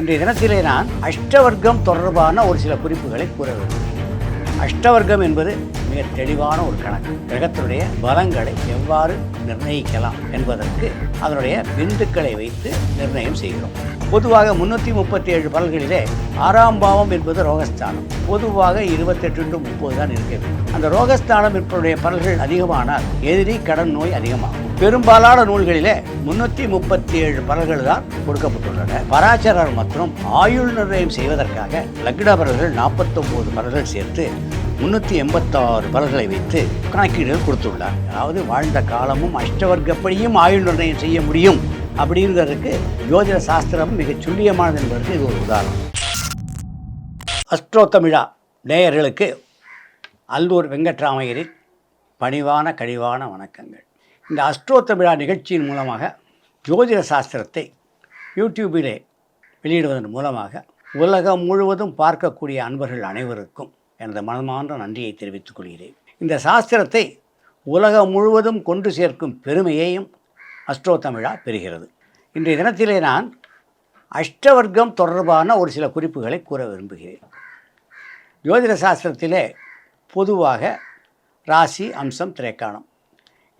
இன்றைய தினத்திலே நான் அஷ்டவர்க்கம் தொடர்பான ஒரு சில குறிப்புகளை கூற வேண்டும். அஷ்டவர்க்கம் என்பது மிக தெளிவான ஒரு கணக்கு. கிரகத்தினுடைய பலங்களை எவ்வாறு நிர்ணயிக்கலாம் என்பதற்கு அதனுடைய பிந்துக்களை வைத்து நிர்ணயம் செய்கிறோம். பொதுவாக முன்னூற்றி முப்பத்தி ஏழு பலன்களிலே ஆறாம் பாவம் என்பது ரோகஸ்தானம். பொதுவாக இருபத்தெட்டு டு முப்பது தான் இருக்க வேண்டும். அந்த ரோகஸ்தானம் என்பதுடைய பலன்கள் அதிகமானால் எதிரி கடன் நோய் அதிகமாகும். பெரும்பாலான நூல்களிலே முன்னூற்றி முப்பத்தி ஏழு பலன்கள் தான் கொடுக்கப்பட்டுள்ளன. பராசரர் மற்றும் ஆயுள் நிர்ணயம் செய்வதற்காக லக்ன பலன்கள் நாற்பத்தொம்போது பலன்கள் சேர்த்து முன்னூற்றி எண்பத்தாறு பரல்களை வைத்து கணக்கீடுகள் கொடுத்துள்ளார். அதாவது வாழ்ந்த காலமும் அஷ்டவர்க்கப்படியும் ஆயுள் நிர்ணயம் செய்ய முடியும் அப்படிங்கிறதுக்கு ஜோதிட சாஸ்திரம் மிகச் துல்லியமானது என்பதற்கு இது ஒரு உதாரணம். அஸ்ட்ரோ தமிழா நேயர்களுக்கு அல்லூர் வெங்கட்ராமையரின் பணிவான கழிவான வணக்கங்கள். இந்த அஸ்ட்ரோ தமிழா நிகழ்ச்சியின் மூலமாக ஜோதிட சாஸ்திரத்தை யூடியூபிலே வெளியிடுவதன் மூலமாக உலகம் முழுவதும் பார்க்கக்கூடிய அன்பர்கள் அனைவருக்கும் எனது மனமார்ந்த நன்றியை தெரிவித்துக் கொள்கிறேன். இந்த சாஸ்திரத்தை உலகம் முழுவதும் கொண்டு சேர்க்கும் பெருமையையும் அஸ்ட்ரோ தமிழா பெறுகிறது. இன்றைய தினத்திலே நான் அஷ்டவர்க்கம் தொடர்பான ஒரு சில குறிப்புகளை கூற விரும்புகிறேன். ஜோதிட சாஸ்திரத்திலே பொதுவாக ராசி அம்சம் திரைக்காணம்.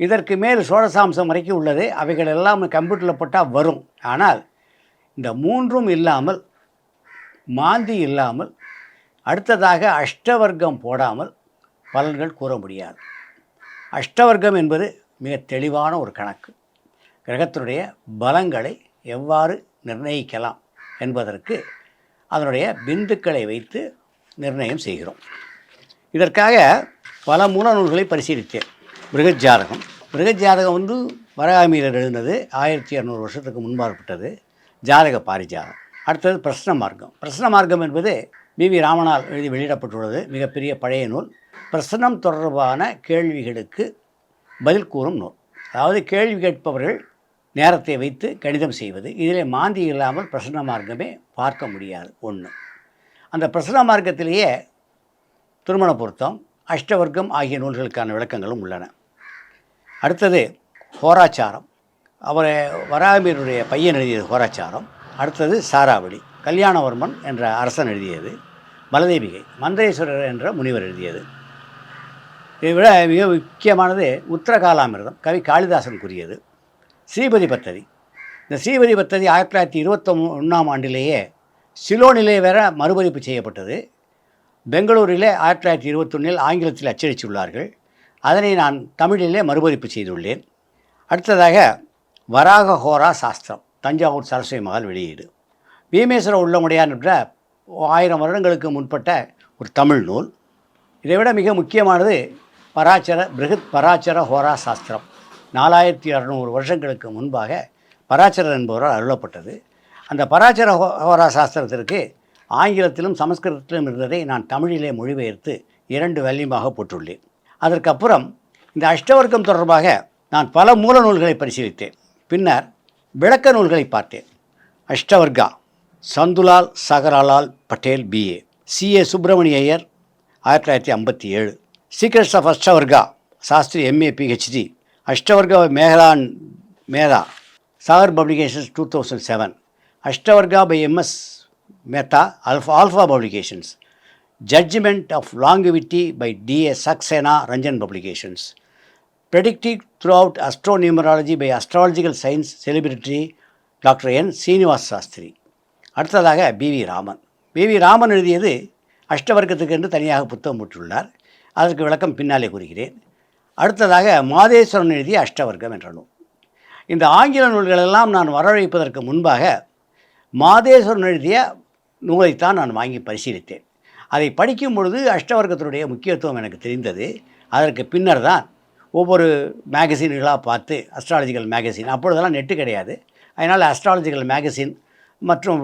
இதற்கு மேல் சோழசாம்சம் வரைக்கும் உள்ளது. அவைகள் எல்லாம் கம்ப்யூட்டரில் போட்டால் வரும். ஆனால் இந்த மூன்றும் இல்லாமல் மாந்தி இல்லாமல் அடுத்ததாக அஷ்டவர்க்கம் போடாமல் பலன்கள் கூற முடியாது. அஷ்டவர்க்கம் என்பது மிக தெளிவான ஒரு கணக்கு. கிரகத்தினுடைய பலங்களை எவ்வாறு நிர்ணயிக்கலாம் என்பதற்கு அதனுடைய பிந்துக்களை வைத்து நிர்ணயம் செய்கிறோம். இதற்காக பல மூல நூல்களை பரிசீலித்தேன் பிருகத் மிருகஜாதகம் வந்து வரகாமியில் எழுதினது ஆயிரத்தி இரநூறு வருஷத்துக்கு முன்பாற்பட்டது ஜாதக பாரிஜாதம். அடுத்தது பிரஸ்ன மார்க்கம். பிரஸ்ன மார்க்கம் என்பது பி வி ராமனால் எழுதி வெளியிடப்பட்டுள்ளது. மிகப்பெரிய பழைய நூல். பிரசனம் தொடர்பான கேள்விகளுக்கு பதில் கூறும் நூல். அதாவது கேள்வி கேட்பவர்கள் நேரத்தை வைத்து கணிதம் செய்வது. இதில் மாந்தி இல்லாமல் பிரசன்ன மார்க்கமே பார்க்க முடியாது ஒன்று அந்த பிரசன்ன மார்க்கத்திலேயே திருமண பொருத்தம் அஷ்டவர்க்கம் ஆகிய நூல்களுக்கான விளக்கங்களும் உள்ளன. அடுத்தது ஹோராச்சாரம். அவரை வராமியருடைய பையன் எழுதியது ஹோராச்சாரம். அடுத்தது சாராவளி கல்யாணவர்மன் என்ற அரசன் எழுதியது மலதேவிகை மந்தேஸ்வரர் என்ற முனிவர் எழுதியது. இதை விட மிக முக்கியமானது உத்தரகாலாமிரதம் கவி காளிதாசன் கூறியது. ஸ்ரீபதி பத்ததி. இந்த ஸ்ரீபதி பத்ததி ஆயிரத்தி தொள்ளாயிரத்தி இருபத்தொன் ஒன்றாம் ஆண்டிலேயே சிலோனிலே வேற மறுபதிப்பு செய்யப்பட்டது. பெங்களூரிலே ஆயிரத்தி தொள்ளாயிரத்தி இருபத்தொன்னில் ஆங்கிலத்தில் அச்சடித்துள்ளார்கள். அதனை நான் தமிழிலே மறுபதிப்பு செய்துள்ளேன். அடுத்ததாக வராக ஹோரா சாஸ்திரம் தஞ்சாவூர் சரஸ்வதி மகால் வெளியீடு. பீமேஸ்வர உள்ளமுடையான் ஆயிரம் வருடங்களுக்கு முற்பட்ட ஒரு தமிழ் நூல். இதை விட மிக முக்கியமானது பராச்சர பிருகத் பராச்சர ஹோரா சாஸ்திரம். நாலாயிரத்தி அறநூறு வருஷங்களுக்கு முன்பாக பராச்சரர் என்பவரால் அருளப்பட்டது. அந்த பராச்சர ஹோ ஹோரா சாஸ்திரத்திற்கு ஆங்கிலத்திலும் சமஸ்கிருதத்திலும் இருந்ததை நான் தமிழிலே மொழிபெயர்த்து இரண்டு வேல்யூமாக போட்டுள்ளேன் அதற்கப்புறம் இந்த அஷ்டவர்க்கம் தொடர்பாக நான் பல மூல நூல்களை பரிசீலித்தேன். பின்னர் விளக்க நூல்களை பார்த்தேன். அஷ்டவர்கா சந்துலால் சகராலால் பட்டேல் பிஏ சிஏ சுப்பிரமணிய ஐயர் ஆயிரத்தி தொள்ளாயிரத்தி ஐம்பத்தி ஏழு. Secrets of Ashtavarga Shastri MA PhD Ashtavarga மேகலான் Medha Sagar publications two thousand seven Ashtavarga by MS Mehta alpha alpha publications judgement of longevity by DA Saxena Ranjan publications predicted throughout astronumerology by astrological science celebrity doctor N Srinivas Shastri அடுத்ததாக PV Raman PV Raman எழுதியது அஷ்டவர்க்கத்துக்கு என்று தனியாக புத்தகம் போட்டுள்ளார். அதற்கு விளக்கம் பின்னாலே கூறுகிறேன். அடுத்ததாக மாதேஸ்வரன் எழுதிய அஷ்டவர்க்கம் என்ற நூல். இந்த ஆங்கில நூல்களெல்லாம் நான் வரவழைப்பதற்கு முன்பாக மாதேஸ்வரன் எழுதிய நூலைத்தான் நான் வாங்கி பரிசீலித்தேன். அதை படிக்கும் பொழுது அஷ்டவர்க்கத்தினுடைய முக்கியத்துவம் எனக்கு தெரிந்தது. அதற்கு பின்னர் தான் ஒவ்வொரு மேகசின்களாக பார்த்து அஸ்ட்ராலஜிக்கல் மேகசின் அப்பொழுதெல்லாம் நெட்டு கிடையாது. அதனால் அஸ்ட்ராலஜிக்கல் மேகசின் மற்றும்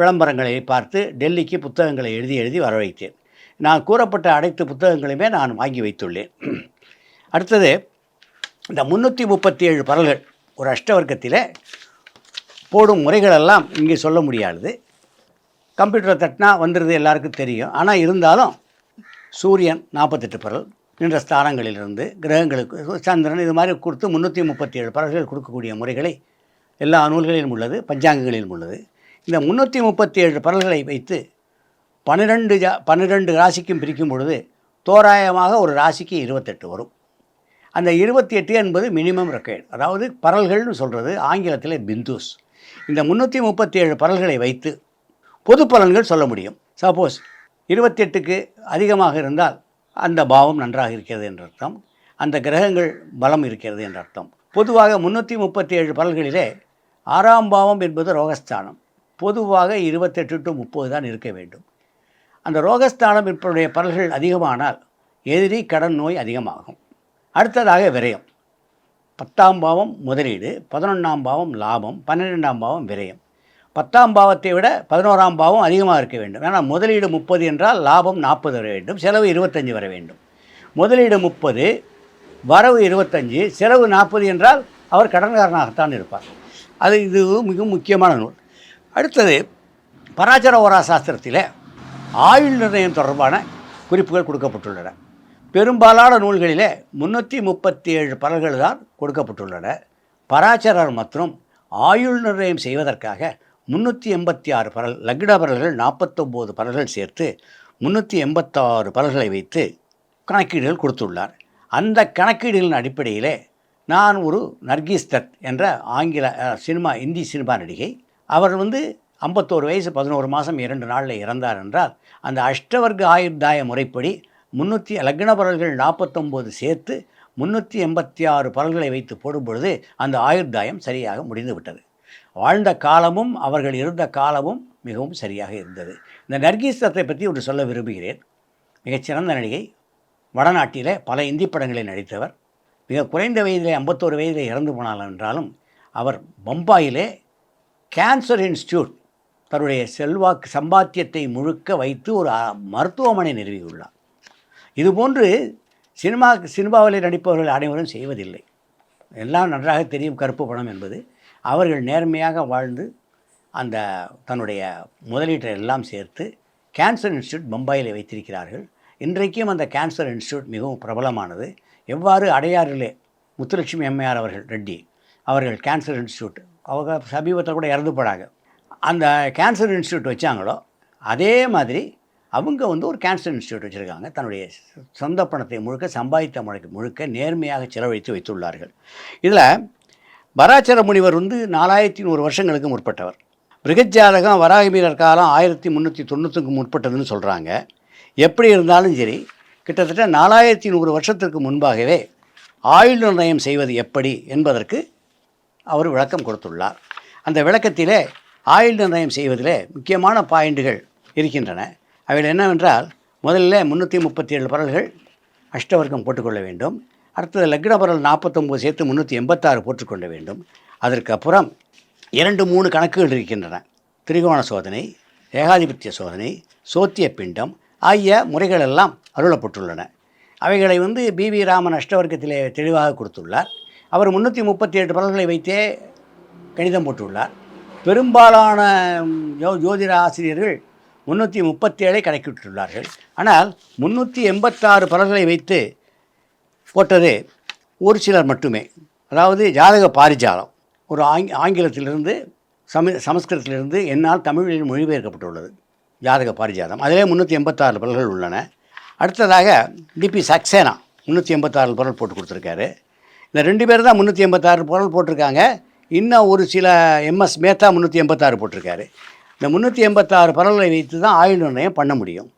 விளம்பரங்களை பார்த்து டெல்லிக்கு புத்தகங்களை எழுதி எழுதி வரவைத்தேன். நான் கூறப்பட்ட அனைத்து புத்தகங்களையுமே நான் வாங்கி வைத்துள்ளேன். அடுத்தது இந்த முந்நூற்றி முப்பத்தி ஏழு பரல்கள் ஒரு அஷ்டவர்க்கத்தில் போடும் முறைகளெல்லாம் இங்கே சொல்ல முடியாது கம்ப்யூட்டரை தட்டினா வந்துடுது எல்லாருக்கும் தெரியும். ஆனால் இருந்தாலும் சூரியன் நாற்பத்தெட்டு பரல் நின்ற ஸ்தானங்களிலிருந்து கிரகங்களுக்கு சந்திரன் இது மாதிரி கொடுத்து முந்நூற்றி முப்பத்தி ஏழு பரல்கள் கொடுக்கக்கூடிய முறைகளை எல்லா நூல்களிலும் உள்ளது பஞ்சாங்கங்களிலும் உள்ளது. இந்த முந்நூற்றி முப்பத்தி ஏழு பரல்களை வைத்து பன்னிரெண்டு ஜா பன்னிரெண்டு ராசிக்கும் பிரிக்கும் பொழுது தோராயமாக ஒரு ராசிக்கு இருபத்தெட்டு வரும். அந்த இருபத்தி எட்டு என்பது மினிமம் ரெக்கையர் அதாவது பரல்கள்னு சொல்கிறது ஆங்கிலத்தில் பிந்துஸ். இந்த முந்நூற்றி முப்பத்தி ஏழு பரல்களை வைத்து பொது பலன்கள் சொல்ல முடியும். சப்போஸ் இருபத்தெட்டுக்கு அதிகமாக இருந்தால் அந்த பாவம் நன்றாக இருக்கிறது என்ற அர்த்தம். அந்த கிரகங்கள் பலம் இருக்கிறது என்ற அர்த்தம். பொதுவாக முந்நூற்றி முப்பத்தி ஏழு பலன்களிலே ஆறாம் பாவம் என்பது ரோகஸ்தானம். பொதுவாக இருபத்தெட்டு டு முப்பது தான் இருக்க வேண்டும். அந்த ரோகஸ்தானம் இப்படைய பலன்கள் அதிகமானால் எதிரி கடன் நோய் அதிகமாகும். அடுத்ததாக விரயம். பத்தாம் பாவம் முதலீடு பதினொன்றாம் பாவம் லாபம் பன்னிரெண்டாம் பாவம் விரயம். பத்தாம் பாவத்தை விட பதினோராம் பாவம் அதிகமாக இருக்க வேண்டும். ஏன்னா முதலீடு முப்பது என்றால் லாபம் நாற்பது வர வேண்டும் செலவு இருபத்தஞ்சி வர வேண்டும். முதலீடு முப்பது வரவு இருபத்தஞ்சி செலவு நாற்பது என்றால் அவர் கடன்காரனாகத்தான் இருப்பார். அது இது மிகவும் முக்கியமான நூல். அடுத்தது பராச்சர ஓரா சாஸ்திரத்தில் ஆயுள் நிர்ணயம் தொடர்பான குறிப்புகள் கொடுக்கப்பட்டுள்ளன. பெரும்பாலான நூல்களிலே முன்னூற்றி முப்பத்தி ஏழு பலர்கள் தான் கொடுக்கப்பட்டுள்ளன. பராச்சரர் மற்றும் ஆயுள் நிர்ணயம் செய்வதற்காக முந்நூற்றி எண்பத்தி ஆறு பரல் லக்டா பரல்கள் நாற்பத்தொம்போது பரல்கள் சேர்த்து முந்நூற்றி எண்பத்தாறு பரல்களை வைத்து கணக்கீடுகள் கொடுத்துள்ளார். அந்த கணக்கீடுகளின் அடிப்படையிலே நான் ஒரு நர்கீஸ் தத் என்ற ஆங்கில சினிமா இந்தி சினிமா நடிகை. அவர் வந்து ஐம்பத்தோரு வயசு பதினோரு மாதம் இரண்டு நாளில் இறந்தார் என்றால் அந்த அஷ்டவர்க்க ஆயுர்தாய முறைப்படி முந்நூற்றி லக்ன பரல்கள் நாற்பத்தொம்போது சேர்த்து முந்நூற்றி எண்பத்தி ஆறு பரல்களை வைத்து போடும் பொழுது அந்த ஆயுர்தாயம் சரியாக முடிந்து விட்டது வாழ்ந்த காலமும் அவர்கள் இருந்த காலமும் மிகவும் சரியாக இருந்தது. இந்த நர்கீஸ் தத்தை பற்றி ஒன்று சொல்ல விரும்புகிறேன். மிகச்சிறந்த நடிகை வடநாட்டில் பல இந்தி படங்களில் நடித்தவர். மிக குறைந்த வயதிலே ஐம்பத்தோரு வயதிலே இறந்து போனாலும் என்றாலும் அவர் பம்பாயிலே கேன்சர் இன்ஸ்டியூட் தன்னுடைய செல்வாக்கு சம்பாத்தியத்தை முழுக்க வைத்து ஒரு மருத்துவமனை நிறுவியுள்ளார். இதுபோன்று சினிமா சினிமாவில் நடிப்பவர்கள் அனைவரும் செய்வதில்லை. எல்லாம் நன்றாக தெரியும் கருப்பு படம் என்பது. அவர்கள் நேர்மையாக வாழ்ந்து அந்த தன்னுடைய முதலீட்டை எல்லாம் சேர்த்து கேன்சர் இன்ஸ்டியூட் பம்பாயில் வைத்திருக்கிறார்கள். இன்றைக்கும் அந்த கேன்சர் இன்ஸ்டியூட் மிகவும் பிரபலமானது. எவ்வாறு அடையாறிலே முத்துலட்சுமி எம்ஏஆர் அவர்கள் ரெட்டி அவர்கள் கேன்சர் இன்ஸ்டியூட் அவங்க சமீபத்தில் கூட இறந்து போனாங்க. அந்த கேன்சர் இன்ஸ்டியூட் வச்சாங்களோ அதே மாதிரி அவங்க வந்து ஒரு கேன்சர் இன்ஸ்டியூட் வச்சுருக்காங்க. தன்னுடைய சொந்த பணத்தை முழுக்க சம்பாதித்த முழுக்க முழுக்க நேர்மையாக செலவழித்து வைத்துள்ளார்கள். இதில் பராச்சர முனிவர் வந்து நாலாயிரத்தி நூறு வருஷங்களுக்கு முற்பட்டவர். பிருகஜாதகம் வராகமீரர் காலம் ஆயிரத்தி முந்நூற்றி தொண்ணூற்றுக்கு முற்பட்டதுன்னு சொல்கிறாங்க எப்படி இருந்தாலும் சரி கிட்டத்தட்ட நாலாயிரத்தி நூறு வருஷத்திற்கு முன்பாகவே ஆயுள் நிர்ணயம் செய்வது எப்படி என்பதற்கு அவர் விளக்கம் கொடுத்துள்ளார். அந்த விளக்கத்திலே ஆயுள் நிர்ணயம் செய்வதிலே முக்கியமான பாயிண்டுகள் இருக்கின்றன. அவையில் என்னவென்றால் முதல்ல முந்நூற்றி முப்பத்தி ஏழு பரல்கள் அஷ்டவர்க்கம் போட்டுக்கொள்ள வேண்டும். அடுத்தது லக்னபரல் நாற்பத்தொம்பது சேர்த்து முந்நூற்றி எண்பத்தாறு போட்டுக்கொள்ள வேண்டும். அதற்கப்புறம் இரண்டு மூணு கணக்குகள் இருக்கின்றன. திரிகோண சோதனை ஏகாதிபத்திய சோதனை சோத்திய பிண்டம் ஆகிய முறைகளெல்லாம் அருளப்பட்டுள்ளன. அவைகளை வந்து பிவி ராமன் அஷ்டவர்க்கத்திலே தெளிவாக கொடுத்துள்ளார். அவர் முந்நூற்றி முப்பத்தி எட்டு பலன்களை வைத்தே கணிதம் போட்டுள்ளார். பெரும்பாலான யோ ஜோ ஜோதிட ஆசிரியர்கள் முந்நூற்றி முப்பத்தி ஏழை கணக்கிட்டுள்ளார்கள். ஆனால் முந்நூற்றி எண்பத்தாறு பலன்களை வைத்து போட்டது ஒரு சிலர் மட்டுமே. அதாவது ஜாதக பாரிஜாலம். ஒரு ஆங் ஆங்கிலத்திலிருந்து சம சமஸ்கிருதத்திலிருந்து என்னால் தமிழில் மொழிபெயர்க்கப்பட்டுள்ளது. ஜாதக பாரிஜாதம் அதிலே முந்நூற்றி எண்பத்தாறு பலர்கள் உள்ளன. அடுத்ததாக டிபி சக்சேனா முந்நூற்றி எண்பத்தாறு பரல் போட்டு கொடுத்துருக்காரு. இந்த ரெண்டு பேர் தான் முந்நூற்றி எண்பத்தாறு பரல் போட்டிருக்காங்க. இன்னும் ஒரு சில எம்எஸ் மேத்தா முந்நூற்றி எண்பத்தாறு போட்டிருக்காரு. இந்த முந்நூற்றி எண்பத்தாறு பரல்களை வைத்து தான் ஆயுள் நிர்ணயம் பண்ண முடியும்.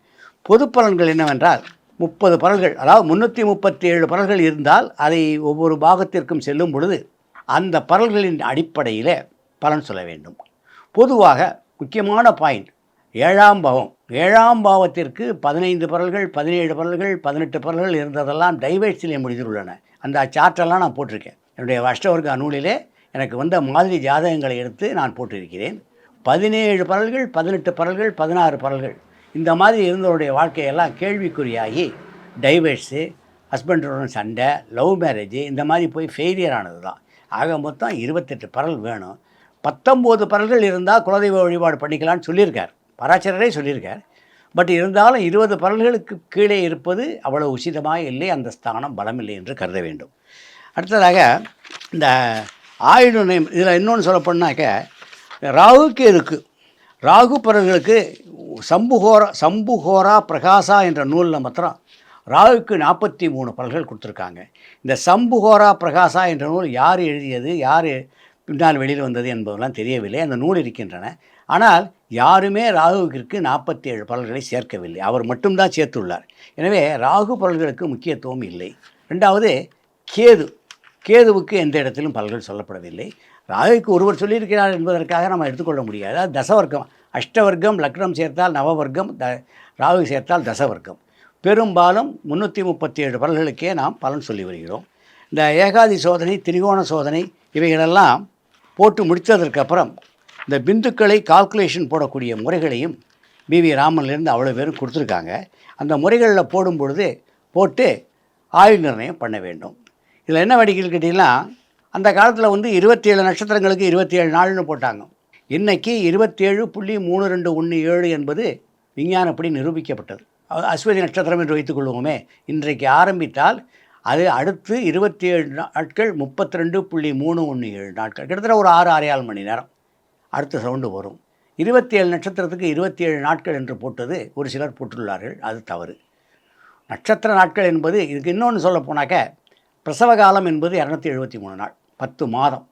பொது பலன்கள் என்னவென்றால் முப்பது பரல்கள் அதாவது முந்நூற்றி முப்பத்தி ஏழு பரல்கள் இருந்தால் அதை ஒவ்வொரு பாகத்திற்கும் செல்லும் பொழுது அந்த பரல்களின் அடிப்படையில் பலன் சொல்ல வேண்டும். பொதுவாக முக்கியமான பாயிண்ட் ஏழாம் பாவம். ஏழாம் பாவத்திற்கு பதினைந்து பரல்கள் பதினேழு பரல்கள் பதினெட்டு பரல்கள் இருந்ததெல்லாம் டைவர்ஸிலே முடிந்துள்ளன. அந்த சார்ட்டெல்லாம் நான் போட்டிருக்கேன். என்னுடைய அஷ்டவர்க்க நூலிலே எனக்கு வந்த மாதிரி ஜாதகங்களை எடுத்து நான் போட்டிருக்கிறேன். பதினேழு பரல்கள் பதினெட்டு பரல்கள் பதினாறு பரல்கள். இந்த மாதிரி இருந்தவருடைய வாழ்க்கையெல்லாம் கேள்விக்குறியாகி டைவர்ஸு ஹஸ்பண்டோட சண்டை லவ் மேரேஜ் இந்த மாதிரி போய் ஃபெயிலியர் ஆனது தான். ஆக மொத்தம் இருபத்தெட்டு பரல் வேணும். பத்தொம்போது பரல்கள் இருந்தால் குலதெய்வ வழிபாடு பண்ணிக்கலாம்னு சொல்லியிருக்கார். பராச்சரரே சொல்லியிருக்கார். பட் இருந்தாலும் இருபது பரல்களுக்கு கீழே இருப்பது அவ்வளோ உசிதமாக இல்லை அந்த ஸ்தானம் பலமில்லை என்று கருத வேண்டும். அடுத்ததாக இந்த ஆயுள் நேம் இதில் இன்னொன்று சொல்லப்போனாக்க ராகுக்கு இருக்குது ராகு பலர்களுக்கு சம்புகோரா சம்புகோரா பிரகாசா என்ற நூலில் மாத்திரம் ராகுக்கு நாற்பத்தி மூணு பல்கள் கொடுத்துருக்காங்க. இந்த சம்புகோரா பிரகாசா என்ற நூல் யார் எழுதியது யார் பின்னால் வெளியில் வந்தது என்பதெல்லாம் தெரியவில்லை. அந்த நூல் இருக்கின்றன. ஆனால் யாருமே ராகுவிற்கு நாற்பத்தி ஏழு பலன்களை சேர்க்கவில்லை. அவர் மட்டும்தான் சேர்த்துள்ளார். எனவே ராகு பலன்களுக்கு முக்கியத்துவம் இல்லை. ரெண்டாவது கேது. கேதுவுக்கு எந்த இடத்திலும் பல்கள் சொல்லப்படவில்லை. ராகுக்கு ஒருவர் சொல்லியிருக்கிறார் என்பதற்காக நம்ம எடுத்துக்கொள்ள முடியாது. தசவர்க்கம் அஷ்டவர்க்கம் லக்னம் சேர்த்தால் நவவர்க்கம் த ராகு சேர்த்தால் தசவர்க்கம். பெரும்பாலும் முந்நூற்றி முப்பத்தி ஏழு பலன்களுக்கே நாம் பலன் சொல்லி வருகிறோம். இந்த ஏகாதி சோதனை திரிகோண சோதனை இவைகளெல்லாம் போட்டு முடித்ததற்கப்புறம் இந்த பிந்துக்களை கால்குலேஷன் போடக்கூடிய முறைகளையும் பிவி ராமன்லேருந்து அவ்வளோ பேரும் கொடுத்துருக்காங்க. அந்த முறைகளில் போடும் பொழுது போட்டு ஆயுள் நிர்ணயம் பண்ண வேண்டும். இதில் என்ன வடிகள் கேட்டிங்கன்னா அந்த காலத்தில் வந்து இருபத்தி ஏழு நட்சத்திரங்களுக்கு இருபத்தி ஏழு நாள்னு போட்டாங்க. இன்றைக்கி இருபத்தேழு புள்ளி மூணு ரெண்டு ஒன்று ஏழு என்பது விஞ்ஞானப்படி நிரூபிக்கப்பட்டது. அஸ்வதி நட்சத்திரம் என்று வைத்துக்கொள்வோமே இன்றைக்கு ஆரம்பித்தால் அது அடுத்து இருபத்தி ஏழு நாட்கள் முப்பத்தி ரெண்டு புள்ளி மூணு ஒன்று ஏழு நாட்கள். கிட்டத்தட்ட ஒரு ஆறு ஆறேழு மணி நேரம். அடுத்த சவுண்டு வரும். இருபத்தி ஏழு நட்சத்திரத்துக்கு இருபத்தி ஏழு நாட்கள் என்று போட்டது ஒரு சிலர் போட்டுள்ளார்கள். அது தவறு. நட்சத்திர நாட்கள் என்பது இதுக்கு இன்னொன்று சொல்ல போனாக்க பிரசவ காலம் என்பது இரநூத்தி எழுபத்தி மூணு நாள். பத்து மாதம்.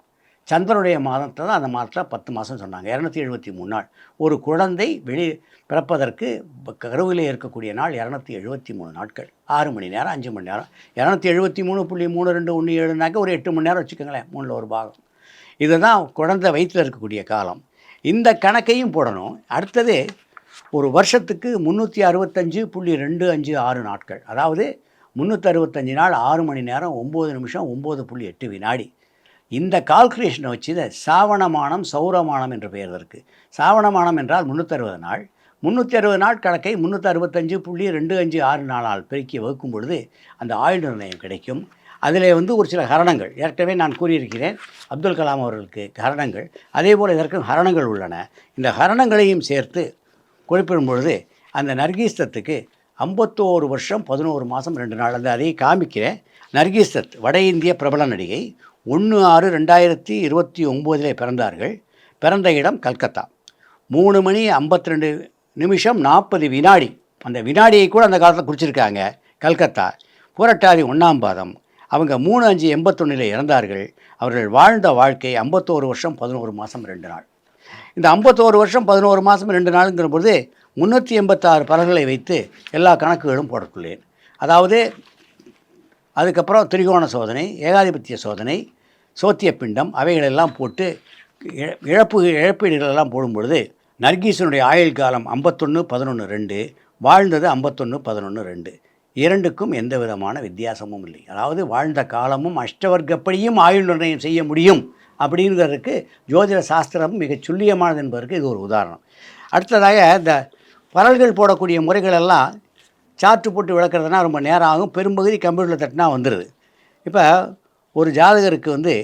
சந்திரனுடைய மாதத்தில் தான் அந்த மாதத்தில் பத்து மாதம் சொன்னாங்க. இரநூத்தி எழுபத்தி மூணு நாள். ஒரு குழந்தை வெளி பிறப்பதற்கு கருவிலே இருக்கக்கூடிய நாள் இரநூத்தி எழுபத்தி மூணு நாட்கள். ஆறு மணி நேரம் அஞ்சு மணி நேரம். இரநூத்தி எழுபத்தி மூணு புள்ளி மூணு ரெண்டு ஒன்று ஏழுனாக்க ஒரு எட்டு மணி நேரம் வச்சுக்கோங்களேன் மூணில் ஒரு பாகம். இதுதான் குழந்தை வயிற்றில் இருக்கக்கூடிய காலம். இந்த கணக்கையும் போடணும். அடுத்தது ஒரு வருஷத்துக்கு முந்நூற்றி அறுபத்தஞ்சு புள்ளி ரெண்டு அஞ்சு ஆறு நாட்கள். அதாவது முந்நூற்றி அறுபத்தஞ்சு நாள் ஆறு மணி நேரம் ஒம்பது நிமிஷம் ஒம்பது புள்ளி எட்டு வினாடி. இந்த கால்குலேஷனை வச்சு இதை சாவணமானம் சௌரமானம் என்ற பெயர் இருக்குது சாவணமானம் என்றால் முந்நூற்றறுபது நாள். முந்நூற்றி அறுபது நாள் கணக்கை முந்நூற்றி அறுபத்தஞ்சு புள்ளி ரெண்டு அஞ்சு ஆறு நாளால் பெருக்கி வகுக்கும் பொழுது அந்த ஆயுள் நிர்ணயம் கிடைக்கும். அதில் வந்து ஒரு சில ஹரணங்கள் ஏற்கனவே நான் கூறியிருக்கிறேன் அப்துல் கலாம் அவர்களுக்கு ஹரணங்கள். அதே போல் இதற்கும் ஹரணங்கள் உள்ளன. இந்த ஹரணங்களையும் சேர்த்து குறிப்பிடும் பொழுது அந்த நர்கீஸ்தத்துக்கு ஐம்பத்தோரு வருஷம் பதினோரு மாதம் ரெண்டு நாள். அந்த அதை காமிக்கிறேன். நர்கீஸ்தத் வட இந்திய பிரபல நடிகை ஒன்று ஆறு ரெண்டாயிரத்தி இருபத்தி ஒம்போதில் பிறந்தார்கள். பிறந்த இடம் கல்கத்தா. மூணு மணி ஐம்பத்தி ரெண்டு நிமிஷம் நாற்பது வினாடி. அந்த வினாடியை கூட அந்த காலத்தில் குறிச்சிருக்காங்க கல்கத்தா. புரட்டாதி ஒன்றாம் பாதம். அவங்க மூணு அஞ்சு எண்பத்தொன்னில் இறந்தார்கள். அவர்கள் வாழ்ந்த வாழ்க்கை ஐம்பத்தோரு வருஷம் பதினோரு மாதம் ரெண்டு நாள். இந்த ஐம்பத்தோரு வருஷம் பதினோரு மாதம் ரெண்டு நாளுங்கிற பொழுது முந்நூற்றி எண்பத்தாறு பறவைகளை வைத்து எல்லா கணக்குகளும் போடக்குள்ளேன் அதாவது அதுக்கப்புறம் திரிகோண சோதனை ஏகாதிபத்திய சோதனை சோத்திய பிண்டம் அவைகளெல்லாம் போட்டு இழ- இழப்பு இழப்பீடுகளெல்லாம் போடும்பொழுது நர்கீசனுடைய ஆயுள் காலம் ஐம்பத்தொன்று பதினொன்று ரெண்டு வாழ்ந்தது ஐம்பத்தொன்று பதினொன்று ரெண்டு. இரண்டுக்கும் எந்த விதமான வித்தியாசமும் இல்லை. அதாவது வாழ்ந்த காலமும் அஷ்டவர்க்கப்படியும் ஆயுள் நிர்ணயம் செய்ய முடியும் அப்படிங்கிறதுக்கு ஜோதிட சாஸ்திரம் மிகச் சுல்லியமானது என்பதற்கு இது ஒரு உதாரணம். அடுத்ததாக இந்த பரல்கள் போடக்கூடிய முறைகளெல்லாம் சார்ட்டு போட்டு விளக்குறதுனா ரொம்ப நேரம் ஆகும் பெரும்பகுதி கம்ப்யூட்டரில் தட்டினா வந்துடுது இப்போ ஒரு ஜாதகருக்கு வந்து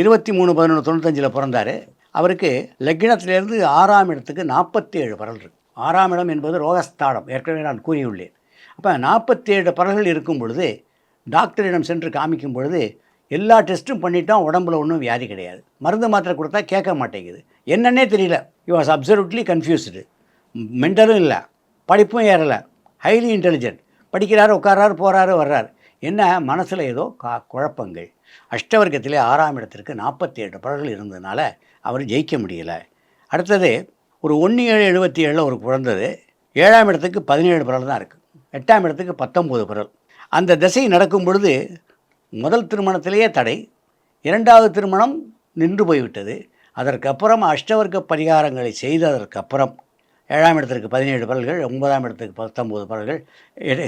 இருபத்தி மூணு பதினொன்று தொண்ணூத்தஞ்சில் பிறந்தார். அவருக்கு லக்னத்திலேருந்து ஆறாம் இடத்துக்கு நாற்பத்தி ஏழு பரல் இருக்கு. ஆறாம் இடம் என்பது ரோகஸ்தானம். ஏற்கனவே நான் கூறியுள்ளேன். அப்போ நாற்பத்தி ஏழு பரல்கள் இருக்கும் பொழுது டாக்டரிடம் சென்று காமிக்கும் பொழுது எல்லா டெஸ்ட்டும் பண்ணிட்டோம் உடம்புல ஒன்றும் வியாதி கிடையாது. மருந்து மாத்திரை கொடுத்தா கேட்க மாட்டேங்குது. என்னன்னே தெரியல. யூ வாஸ் அப்சல்யூட்லி கன்ஃபியூஸ்டு மென்டலும் இல்லை. படிப்பும் ஏறலை. ஹைலி இன்டெலிஜென்ட் படிக்கிறாரு உட்காராரு போகிறாரு வர்றாரு. என்ன? மனசில் ஏதோ கா குழப்பங்கள். அஷ்டவர்க்கத்திலே ஆறாம் இடத்திற்கு நாற்பத்தி ஏழு பரல்கள் இருந்ததுனால அவர் ஜெயிக்க முடியலை. அடுத்தது ஒரு ஒன்று ஏழு எழுபத்தி ஏழில் ஒரு பிறந்தது. ஏழாம் இடத்துக்கு பதினேழு பிறல் தான் இருக்குது எட்டாம் இடத்துக்கு பத்தொம்போது பிறல் அந்த திசை நடக்கும் பொழுது முதல் திருமணத்திலேயே தடை. இரண்டாவது திருமணம் நின்று போய்விட்டது. அதற்கப்புறம் அஷ்டவர்க்க பரிகாரங்களை செய்ததற்கப்புறம் ஏழாம் இடத்திற்கு பதினேழு பரல்கள் ஒன்பதாம் இடத்துக்கு பத்தொம்போது பரல்கள்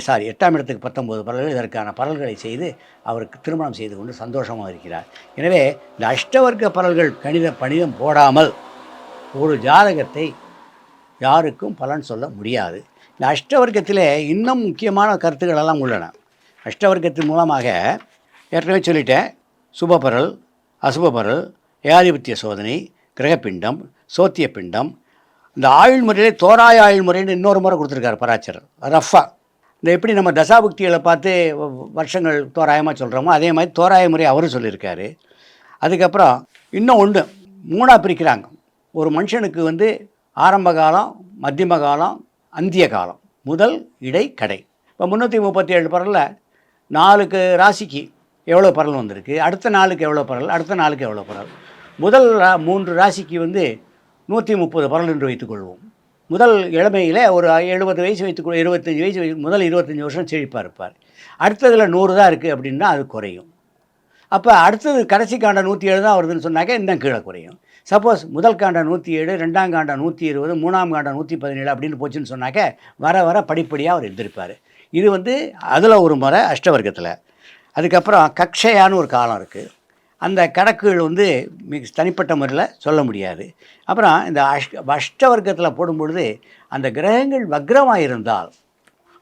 சாரி எட்டாம் இடத்துக்கு பத்தொம்போது பரல்கள் இதற்கான பரல்களை செய்து அவருக்கு திருமணம் செய்து கொண்டு சந்தோஷமாக இருக்கிறார். எனவே இந்த அஷ்டவர்க்க பரல்கள் கணித பணிதம் போடாமல் ஒரு ஜாதகத்தை யாருக்கும் பலன் சொல்ல முடியாது. இந்த அஷ்டவர்க்கத்தில் இன்னும் முக்கியமான கருத்துக்கள் எல்லாம் உள்ளன. அஷ்டவர்க்கத்தின் மூலமாக ஏற்கனவே சொல்லிட்டேன். சுபபரல் அசுபபரல் ஏகாதிபத்திய சோதனை கிரகப்பிண்டம் சோத்திய பிண்டம் இந்த ஆயுள் முறையிலே தோராய ஆயுள் முறைன்னு இன்னொரு முறை கொடுத்துருக்காரு பராச்சரர். ரஃபா. இந்த எப்படி நம்ம தசாபுக்திகளை பார்த்து வ- வருஷங்கள் தோராயமாக சொல்கிறோமோ அதே மாதிரி தோராய முறை அவரும் சொல்லியிருக்காரு. அதுக்கப்புறம் இன்னும் ஒன்று மூணாக பிரிக்கிறாங்க. ஒரு மனுஷனுக்கு வந்து ஆரம்ப காலம் மத்தியம காலம் அந்திய காலம். முதல் இடை கடை. இப்போ முந்நூற்றி முப்பத்தி ஏழு பரலில் நாலுக்கு ராசிக்கு எவ்வளோ பரல் வந்திருக்கு? அடுத்த நாளுக்கு எவ்வளோ பரல்? அடுத்த நாளுக்கு எவ்வளோ பரல்? முதல் ரா மூன்று ராசிக்கு வந்து நூற்றி முப்பது பரல் என்று வைத்துக்கொள்வோம். முதல் இளமையில் ஒரு எழுபது வயசு வைத்துக்கொள் இருபத்தஞ்சி வயசு வை- முதல் இருபத்தஞ்சி வருஷம் செழிப்பாக இருப்பார். அடுத்ததில் நூறு தான் இருக்குது அப்படின்னா அது குறையும். அப்போ அடுத்தது கடைசி காண்ட நூற்றி ஏழு தான் வருதுன்னு சொன்னாக்க இன்னும் கீழே குறையும். சப்போஸ் முதல் காண்டா நூற்றி ஏழு ரெண்டாம் காண்டா நூற்றி இருபது மூணாம் காண்டா நூற்றி பதினேழு அப்படின்னு போச்சுன்னு சொன்னாக்க வர வர படிப்படியாக அவர் எந்திருப்பார். இது வந்து அதில் ஒரு முறை அஷ்டவர்க்கத்தில். அதுக்கப்புறம் கக்ஷயான்னு ஒரு காலம் இருக்குது அந்த கணக்குகள் வந்து மிக தனிப்பட்ட முறையில் சொல்ல முடியாது. அப்புறம் இந்த அஷ்ட அஷ்டவர்க்கத்தில் போடும்பொழுது அந்த கிரகங்கள் வக்ரமாக இருந்தால்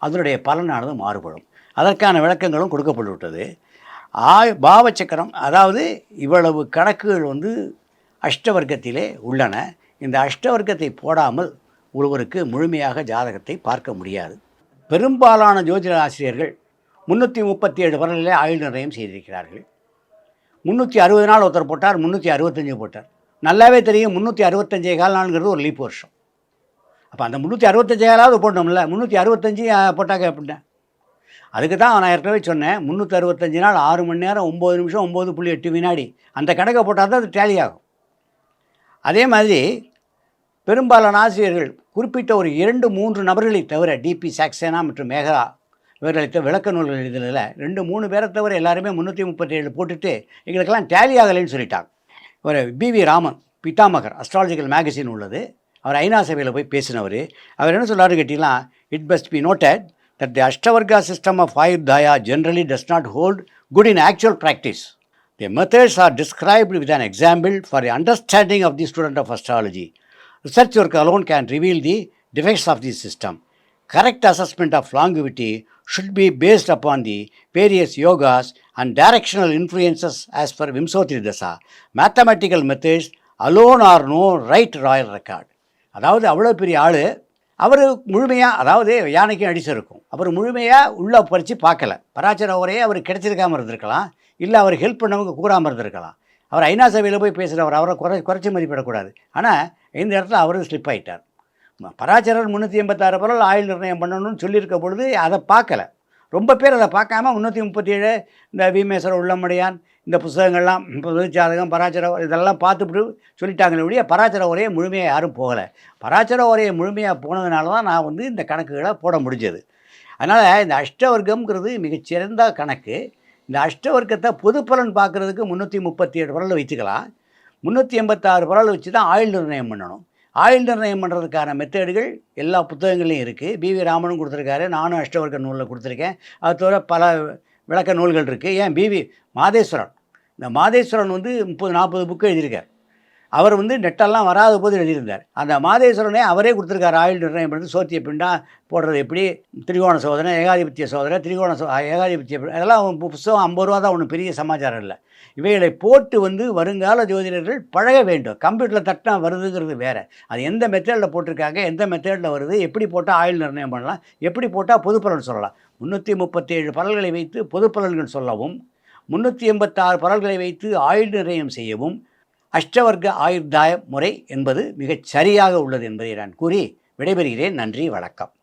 அதனுடைய பலனானது மாறுபடும். அதற்கான விளக்கங்களும் கொடுக்கப்பட்டு விட்டது ஆய் பாவச்சக்கரம் அதாவது இவ்வளவு கணக்குகள் வந்து அஷ்டவர்க்கத்திலே உள்ளன. இந்த அஷ்டவர்க்கத்தை போடாமல் ஒருவருக்கு முழுமையாக ஜாதகத்தை பார்க்க முடியாது. பெரும்பாலான ஜோதிட ஆசிரியர்கள் முந்நூற்றி முப்பத்தி ஏழு வரலிலே ஆயுள் நிர்ணயம் செய்திருக்கிறார்கள். முந்நூற்றி அறுபது நாள் ஒருத்தர் போட்டார் முந்நூற்றி அறுபத்தஞ்சு போட்டார். நல்லாவே தெரியும் முந்நூற்றி அறுபத்தஞ்சே கால் நாளுங்கிறது ஒரு லீப் வருஷம். அப்போ அந்த முந்நூற்றி அறுபத்தஞ்சே காலாவது போட்டோம்ல முந்நூற்றி அறுபத்தஞ்சு போட்டாக்க அப்படின்னா அதுக்கு தான் நான் ஏற்கனவே சொன்னேன் முந்நூற்றி அறுபத்தஞ்சு நாள் ஆறு மணி நேரம் ஒம்பது நிமிஷம் ஒம்பது புள்ளி எட்டு வினாடி. அந்த கணக்கை போட்டால் தான் அது டேலி ஆகும். அதே மாதிரி பெரும்பாலான ஆசிரியர்கள் குறிப்பிட்ட ஒரு இரண்டு மூன்று நபர்களை தவிர டிபி சாக்சேனா மற்றும் மேகரா இவர்களுக்கு விளக்க நூல்கள் எழுதுனதில் ரெண்டு மூணு பேரை தவிர எல்லாருமே முந்நூற்றி முப்பத்தேழு போட்டுட்டு எங்களுக்கெல்லாம் டேலி ஆகலைன்னு சொல்லிட்டாங்க ஒரு பி வி ராமன் பிட்டாமகர் அஸ்ட்ராலஜிக்கல் மேகசின் உள்ளது அவர் ஐநா சபையில் போய் பேசினவர் அவர் என்ன சொல்லாரு கேட்டிங்கன்னா it must be noted that the Ashtavarga system of five Daya generally does not hold good in actual practice the methods are described with an example for the understanding of the student of astrology research work alone can reveal the defects of the system Correct assessment of longevity should be based upon the various yogas and directional influences as per Vimsotri Dasa. Mathematical methods alone are no right royal record. அதாவது அவ்வளோ பெரிய ஆள் அவர் முழுமையாக அதாவது யானைக்கும் அடிச்சிருக்கும் அவர் முழுமையாக உள்ளே பறித்து பார்க்கல. பராச்சர உரையே அவர் கிடைச்சிருக்காம இருந்திருக்கலாம். இல்லை அவர் ஹெல்ப் பண்ணவங்க கூறாமல் இருந்திருக்கலாம். அவர் ஐநா சபையில் போய் பேசுகிறவர் அவரை குறை குறைச்சி மதிப்பிடக்கூடாது. ஆனால் இந்த இடத்துல அவரும் ஸ்லிப் ஆகிட்டார் பராச்சரர் முந்நூற்றி எண்பத்தாறு பரவல் ஆயுள் நிர்ணயம் பண்ணணும்னு சொல்லியிருக்க பொழுது அதை பார்க்கல. ரொம்ப பேர் அதை பார்க்காம முந்நூற்றி முப்பத்தி ஏழு இந்த வீமேஸ்வர உள்ளமடையான் இந்த புஸ்தகங்கள்லாம் பொது பராச்சர இதெல்லாம் பார்த்துட்டு சொல்லிட்டாங்களே ஒழிய பராச்சர உரையை முழுமையாக யாரும் போகலை. பராச்சர உரையை முழுமையாக போனதுனால தான் நான் வந்து இந்த கணக்குகளை போட முடிஞ்சது. அதனால் இந்த அஷ்டவர்க்கம்ங்கிறது மிகச்சிறந்த கணக்கு. இந்த அஷ்டவர்க்கத்தை பொது பலன் பார்க்குறதுக்கு முந்நூற்றி முப்பத்தி ஏழு பரவல் வச்சுக்கலாம் முந்நூற்றி எண்பத்தாறு பரவல் வச்சு தான் ஆயுள் நிர்ணயம் பண்ணணும். ஆயுள் நிர்ணயம் பண்ணுறதுக்கான மெத்தேடுகள் எல்லா புத்தகங்களையும் இருக்குது பிவி ராமனும் கொடுத்துருக்காரு. நானும் அஷ்டவர்க்க நூலில் கொடுத்துருக்கேன். அது தவிர பல விளக்க நூல்கள் இருக்குது ஏன்? பிவி மாதேஸ்வரன். இந்த மாதேஸ்வரன் வந்து முப்பது நாற்பது புக்கு எழுதியிருக்கார். அவர் வந்து நெட்டெல்லாம் வராத போது எழுதியிருந்தார். அந்த மாதேஸ்வரனே அவரே கொடுத்துருக்காரு ஆயுள் நிர்ணயம் பண்ணி சோத்திய பிண்டா போடுறது எப்படி? திரிகோண சோதனை ஏகாதிபத்திய சோதனை திரிகோண சோ ஏகாதிபத்திய அதெல்லாம் பு- புஸ்தகம் ஐம்பது ரூபா தான் ஒன்றும் பெரிய சமாச்சாரம் இல்லை. இவைகளை போட்டு வந்து வருங்கால ஜோதிடர்கள் பழக வேண்டும். கம்ப்யூட்டரில் தட்டினா வருதுங்கிறது வேறு. அது எந்த மெத்தேடில் போட்டிருக்காங்க எந்த மெத்தேடில் வருது எப்படி போட்டால் ஆயுள் நிர்ணயம் பண்ணலாம் எப்படி போட்டால் பொதுப்பலன் சொல்லலாம். முந்நூற்றி முப்பத்தேழு பலன்களை வைத்து பொதுப்பலன்கள் சொல்லவும் முந்நூற்றி எண்பத்தாறு பலன்களை வைத்து ஆயுள் நிர்ணயம் செய்யவும் அஷ்டவர்க்க ஆயுர்தாய முறை என்பது மிகச் சரியாக உள்ளது என்பதை நான் கூறி விடைபெறுகிறேன். நன்றி வணக்கம்.